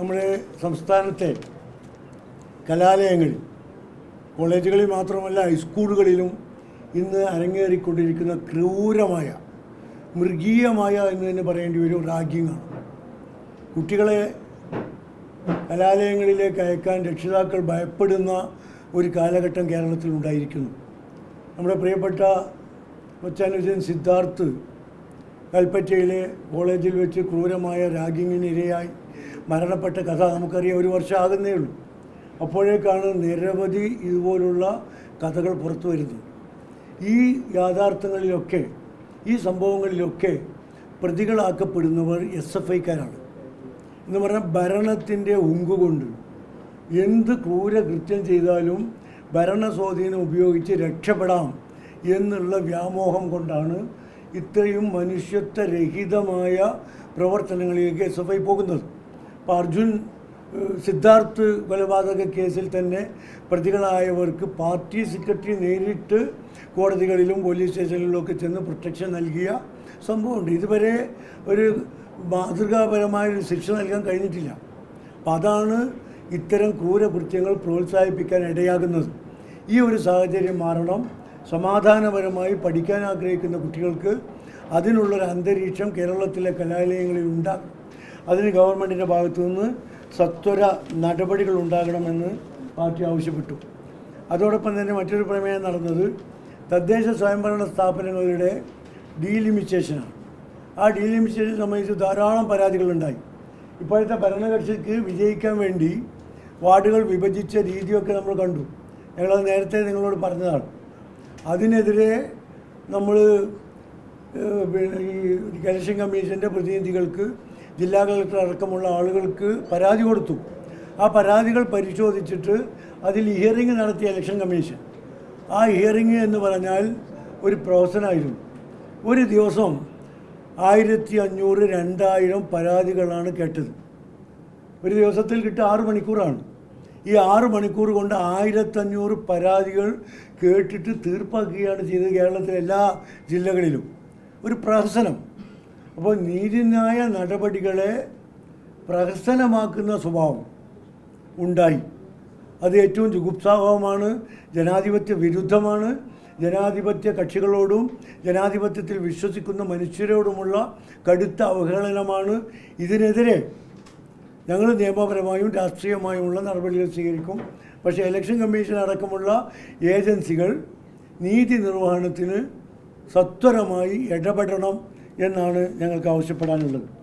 നമ്മുടെ സംസ്ഥാനത്തെ കലാലയങ്ങളിൽ കോളേജുകളിൽ മാത്രമല്ല ഹൈസ്കൂളുകളിലും ഇന്ന് അരങ്ങേറിക്കൊണ്ടിരിക്കുന്ന ക്രൂരമായ മൃഗീയമായ എന്ന് തന്നെ പറയേണ്ടി വരും റാഗിങ്ങാണ്. കുട്ടികളെ കലാലയങ്ങളിലേക്ക് അയക്കാൻ രക്ഷിതാക്കൾ ഭയപ്പെടുന്ന ഒരു കാലഘട്ടം കേരളത്തിൽ ഉണ്ടായിരിക്കുന്നു. നമ്മുടെ പ്രിയപ്പെട്ട കൊച്ചാനുജൻ സിദ്ധാർത്ഥ് കൽപ്പറ്റയിലെ കോളേജിൽ വെച്ച് ക്രൂരമായ റാഗിങ്ങിന് ഇരയായി മരണപ്പെട്ട കഥ നമുക്കറിയാം ഒരു വർഷം ആകുന്നേ ഉള്ളൂ. അപ്പോഴേക്കാണ് നിരവധി ഇതുപോലുള്ള കഥകൾ പുറത്തു വരുന്നത്. ഈ യാഥാർത്ഥ്യങ്ങളിലൊക്കെ ഈ സംഭവങ്ങളിലൊക്കെ പ്രതികളാക്കപ്പെടുന്നവർ എസ് എഫ് ഐക്കാരാണ്. എന്ന് പറഞ്ഞാൽ ഭരണത്തിന്റെ ഉങ്കുകൊണ്ട് എന്ത് ക്രൂര കൃത്യം ചെയ്താലും ഭരണ സ്വാധീനം ഉപയോഗിച്ച് രക്ഷപ്പെടാം എന്നുള്ള വ്യാമോഹം കൊണ്ടാണ് ഇത്രയും മനുഷ്യത്വരഹിതമായ പ്രവർത്തനങ്ങളിലേക്ക് എസ് എഫ് ഐ പോകുന്നത്. അർജുൻ സിദ്ധാർത്ഥ് കൊലപാതക കേസിൽ തന്നെ പ്രതികളായവർക്ക് പാർട്ടി സെക്രട്ടറി നേരിട്ട് കോടതികളിലും പോലീസ് സ്റ്റേഷനിലും ഒക്കെ ചെന്ന് പ്രൊട്ടക്ഷൻ നൽകിയ സംഭവമുണ്ട്. ഇതുവരെ ഒരു മാതൃകാപരമായ ഒരു ശിക്ഷ നൽകാൻ കഴിഞ്ഞിട്ടില്ല. അപ്പം അതാണ് ഇത്തരം ക്രൂരകൃത്യങ്ങൾ പ്രോത്സാഹിപ്പിക്കാൻ ഇടയാകുന്നത്. ഈ ഒരു സാഹചര്യം മാറണം. സമാധാനപരമായി പഠിക്കാൻ ആഗ്രഹിക്കുന്ന കുട്ടികൾക്ക് അതിനുള്ളൊരു അന്തരീക്ഷം കേരളത്തിലെ കലാലയങ്ങളിൽ ഉണ്ടാകും അതിന് ഗവൺമെന്റിന്റെ ഭാഗത്തു നിന്ന് സത്വര നടപടികൾ ഉണ്ടാകണമെന്ന് പാർട്ടി ആവശ്യപ്പെട്ടു. അതോടൊപ്പം തന്നെ മറ്റൊരു പ്രമേയം നടന്നത് തദ്ദേശ സ്വയംഭരണ സ്ഥാപനങ്ങളുടെ ഡീലിമിറ്റേഷനാണ്. ആ ഡീലിമിറ്റേഷൻ സംബന്ധിച്ച് ധാരാളം പരാതികളുണ്ടായി. ഇപ്പോഴത്തെ ഭരണകക്ഷിക്ക് വിജയിക്കാൻ വേണ്ടി വാർഡുകൾ വിഭജിച്ച രീതിയൊക്കെ നമ്മൾ കണ്ടു. ഞങ്ങളത് നേരത്തെ നിങ്ങളോട് പറഞ്ഞതാണ്. അതിനെതിരെ നമ്മൾ പിന്നെ ഈ ഇലക്ഷൻ കമ്മീഷന്റെ പ്രതിനിധികൾക്ക് ജില്ലാ കളക്ടർ അടക്കമുള്ള ആളുകൾക്ക് പരാതി കൊടുത്തു. ആ പരാതികൾ പരിശോധിച്ചിട്ട് അതിൽ ഹിയറിംഗ് നടത്തിയ ഇലക്ഷൻ കമ്മീഷൻ ആ ഹിയറിംഗ് എന്ന് പറഞ്ഞാൽ ഒരു പ്രൊഫസനായിരുന്നു ഒരു ദിവസം ആയിരത്തി അഞ്ഞൂറ് രണ്ടായിരം പരാതികളാണ് കേട്ടത്. ഒരു ദിവസത്തിൽ കിട്ടുക ആറ് മണിക്കൂറാണ്. ഈ ആറ് മണിക്കൂർ കൊണ്ട് ആയിരത്തഞ്ഞൂറ് പരാതികൾ കേട്ടിട്ട് തീർപ്പാക്കുകയാണ് ചെയ്തത് കേരളത്തിലെ എല്ലാ ജില്ലകളിലും. ഒരു പ്രഹസനം. അപ്പോൾ നീതിന്യായ നടപടികളെ പ്രഹസനമാക്കുന്ന സ്വഭാവം ഉണ്ടായി. അത് ഏറ്റവും ജുഗുപ്സാവഹമാണ് ജനാധിപത്യ വിരുദ്ധമാണ്. ജനാധിപത്യ കക്ഷികളോടും ജനാധിപത്യത്തിൽ വിശ്വസിക്കുന്ന മനുഷ്യരോടുമുള്ള കടുത്ത അവഹേളനമാണ്. ഇതിനെതിരെ ഞങ്ങൾ നിയമപരമായും രാഷ്ട്രീയമായുമുള്ള നടപടികൾ സ്വീകരിക്കും. പക്ഷേ ഇലക്ഷൻ കമ്മീഷൻ അടക്കമുള്ള ഏജൻസികൾ നീതി നിർവഹണത്തിന് സത്വരമായി ഇടപെടണം എന്നാണ് ഞങ്ങൾക്ക് ആവശ്യപ്പെടാനുള്ളത്.